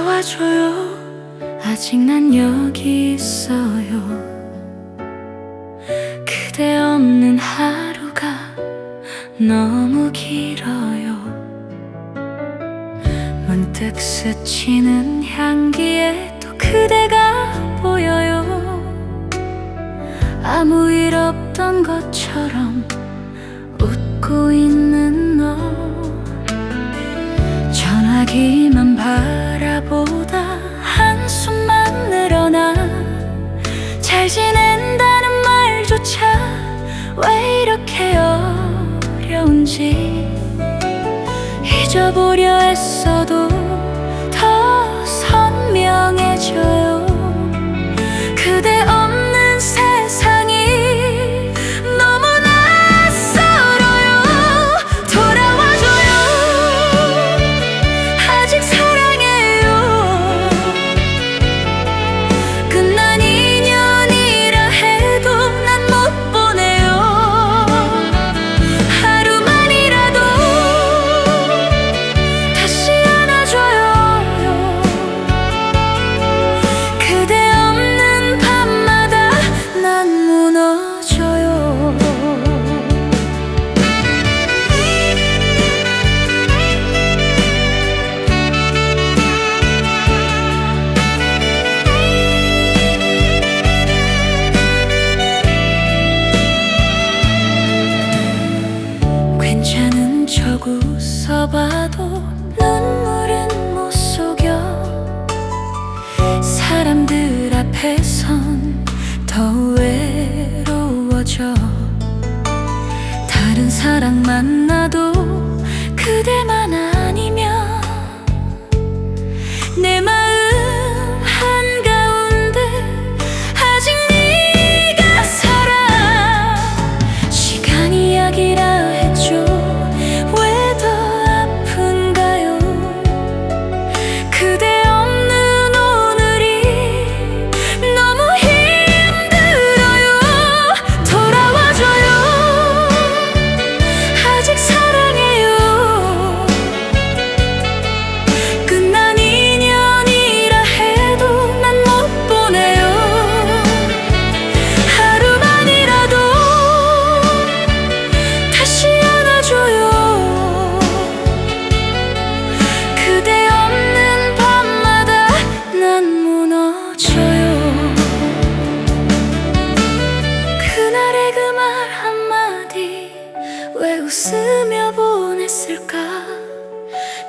돌아와줘요. 아직 난 여기 있어요. 그대 없는 하루가 너무 길어요. 문득 스치는 향기에 또 그대가 보여요. 아무 일 없던 것처럼 웃고 있는 바라보다 한숨만 늘어나 잘 지낸다는 말조차 왜 이렇게 어려운지 잊어보려 애써도 웃어봐도 눈물은 못 속여. 사람들 앞에선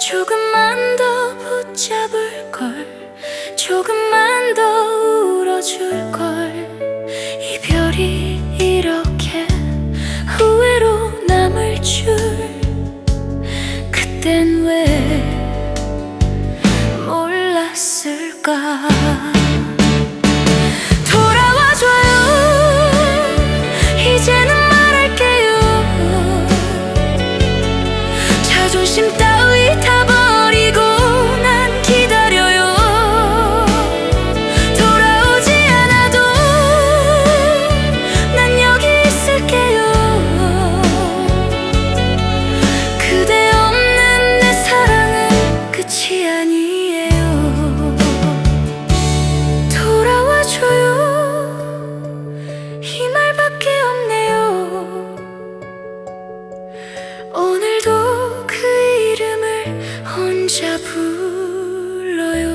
조금만 더 붙잡을 걸. 조금만 더 울어줄 걸. 이별이 이렇게 후회로 남을 줄. 그땐 왜 몰랐을까 혼자 불러요